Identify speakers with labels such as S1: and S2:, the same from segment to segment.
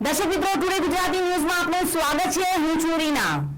S1: દર્શક મિત્રો ટુડે ગુજરાતી ન્યૂઝમાં આપનું સ્વાગત છે. હું છું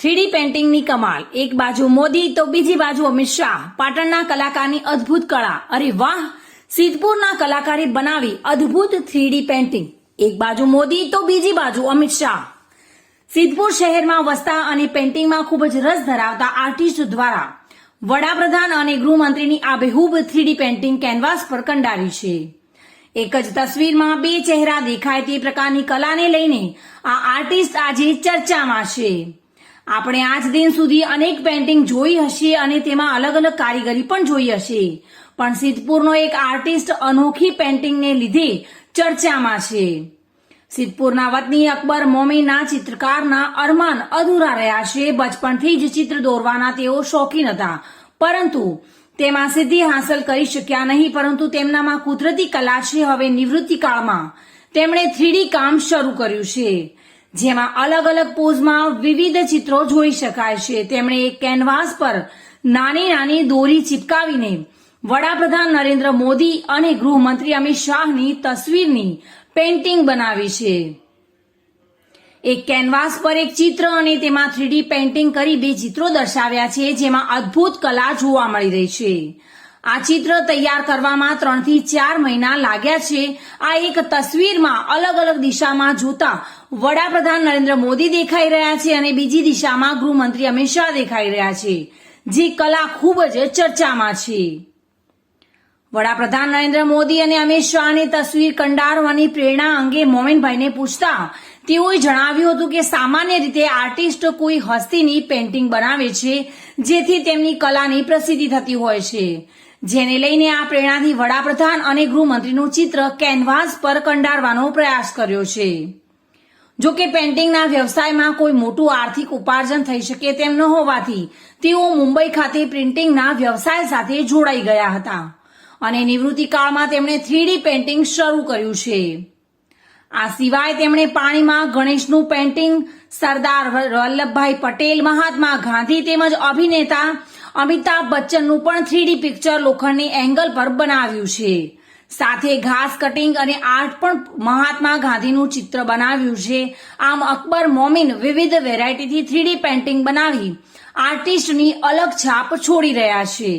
S2: થ્રીડી પેન્ટિંગની કમાલ. એક બાજુ મોદી, તો બીજી બાજુ અમિત શાહ. પાટણના કલાકારની અદ્ભુત કળા. અરે વાહ! સિદ્ધપુરના કલાકારે બનાવી અદ્ભુત થ્રીડી પેન્ટિંગ એક બાજુ મોદી, તો બીજી બાજુ અમિત શાહ. સિદ્ધપુર શહેરમાં વસતા અને પેન્ટિંગમાં ખૂબ જ રસ ધરાવતા આર્ટિસ્ટ દ્વારા વડાપ્રધાન અને ગૃહમંત્રીની આબેહૂબ થ્રીડી પેન્ટિંગ કેનવાસ પર કંડારી છે. એક જ તસવીરમાં બે ચહેરા દેખાય તે પ્રકારની કલાને લઈને આ આર્ટિસ્ટ આજે ચર્ચામાં છે. આપણે આજ દિન સુધી અનેક પેન્ટિંગ જોઈ હશે અને તેમાં અલગ અલગ કારીગરી પણ જોઈ હશે. પણ સિદ્ધપુરનો એક આર્ટિસ્ટ અનોખી પેન્ટિંગને લીધે ચર્ચામાં છે. સિદ્ધપુરના વતની અકબર મોમીના ચિત્રકારના અરમાન અધૂરા રહ્યા છે. બચપણથી જ ચિત્ર દોરવાના તેઓ શોખીન હતા. પરંતુ તેમાં સિદ્ધિ હાંસલ કરી શક્યા નહીં, પરંતુ તેમનામાં કુદરતી કલા છે. હવે નિવૃત્તિ કાળમાં તેમણે થ્રીડી કામ શરૂ કર્યું છે. જેમાં અલગ અલગ પોઝમાં વિવિધ ચિત્રો જોઈ શકાય છે. તેમણે એક કેનવાસ પર નાની નાની દોરી ચિપકાવીને વડાપ્રધાન નરેન્દ્ર મોદી અને ગૃહમંત્રી અમિત શાહની તસવીરની પેન્ટિંગ બનાવી છે. એક કેનવાસ પર એક ચિત્ર અને તેમાં થ્રીડી પેઇન્ટિંગ કરી બે ચિત્રો દર્શાવ્યા છે, જેમાં અદ્ભુત કલા જોવા મળી રહી છે. આ ચિત્ર તૈયાર કરવામાં ત્રણથી ચાર મહિના લાગ્યા છે. આ એક તસવીરમાં અલગ અલગ દિશામાં જોતા વડાપ્રધાન નરેન્દ્ર મોદી દેખાઈ રહ્યા છે અને બીજી દિશામાં ગૃહમંત્રી અમિત શાહ દેખાઈ રહ્યા છે. જે કલા ખૂબ જ ચર્ચામાં છે. વડાપ્રધાન નરેન્દ્ર મોદી અને અમિત શાહની તસવીર કંડારવાની પ્રેરણા અંગે મોમેનભાઈને પૂછતા તેઓએ જણાવ્યું હતું કે સામાન્ય રીતે આર્ટિસ્ટ કોઈ હસ્તીની પેન્ટિંગ બનાવે છે, જેથી તેમની કલાની પ્રસિદ્ધિ થતી હોય છે. જેને લઈને આ પ્રેરણાથી વડાપ્રધાન અને ગૃહમંત્રીનું ચિત્ર કેનવાસ પર કંડારવાનો પ્રયાસ કર્યો છે. જો કે પેન્ટિંગના વ્યવસાયમાં કોઈ મોટું આર્થિક ઉપાર્જન થઈ શકે તેમ ન હોવાથી તેઓ મુંબઈ ખાતે પ્રિન્ટિંગના વ્યવસાય સાથે જોડાઈ ગયા હતા અને નિવૃત્તિકાળમાં તેમણે થ્રીડી પેન્ટિંગ શરૂ કર્યું છે. આ સિવાય તેમણે પાણીમાં ગણેશનું પેન્ટિંગ સરદાર વલ્લભભાઈ પટેલ, મહાત્મા ગાંધી તેમજ અભિનેતા અમિતાભ બચ્ચનનું પણ થ્રીડી પિક્ચર લોખંડની એંગલ પર બનાવ્યું છે સાથે ઘાસ કટિંગ અને આર્ટ પણ મહાત્મા ગાંધીનું ચિત્ર બનાવ્યું છે આમ અકબર મોમીન વિવિધ વેરાયટીથી થ્રીડી પેન્ટિંગ બનાવી આર્ટિસ્ટની અલગ છાપ છોડી રહ્યા છે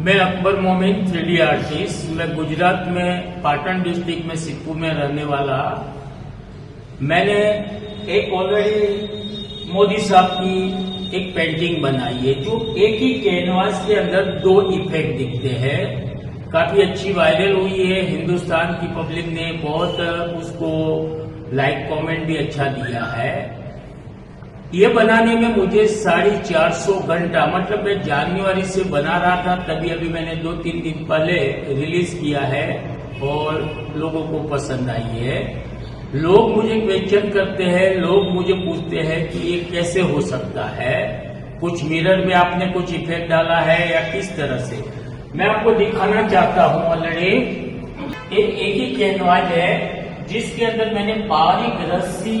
S3: मैं अकबर मोमिन थ्री आर्टिस्ट मैं गुजरात में पाटन डिस्ट्रिक्ट में सिद्धपुर में रहने वाला मैंने एक ऑलरेडी मोदी साहब की एक पेंटिंग बनाई है, जो एक ही कैनवास के अंदर दो इफ़ेक्ट दिखते हैं। काफ़ी अच्छी वायरल हुई है, हिंदुस्तान की पब्लिक ने बहुत उसको लाइक कमेंट भी अच्छा दिया है। ये बनाने में मुझे साढ़े चार सौ घंटा मतलब मैं जनवरी से बना रहा था, तभी अभी मैंने दो तीन दिन पहले रिलीज़ किया है और लोगों को पसंद आई है। लोग मुझे क्वेश्चन करते हैं, लोग मुझे पूछते हैं कि ये कैसे हो सकता है? कुछ मिरर में आपने कुछ इफ़ेक्ट डाला है या किस तरह से? मैं आपको दिखाना चाहता हूँ ऑलरेडी एक एक ही कैनवास है, जिसके अंदर मैंने बारीक रस्सी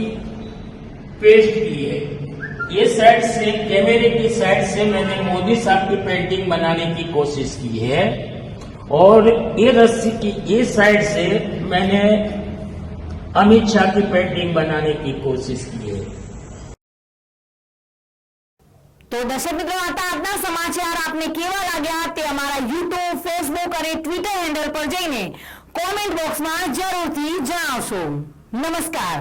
S3: पेस्ट की है। ये साइड से कैमरे की साइड से मैंने मोदी साहब की पेंटिंग बनाने की कोशिश की है। और ये रस्सी की, ये साइड से मैंने अमित शाह की पेंटिंग बनाने की कोशिश की है।
S1: તો દર્શક મિત્રો હતા આજના સમાચાર આપને કેવા લાગ્યા તે અમારા યુટ્યુબ ફેસબુક અને ટ્વિટર હેન્ડલ પર જઈને કોમેન્ટ બોક્સમાં જરૂરથી જણાવશો નમસ્કાર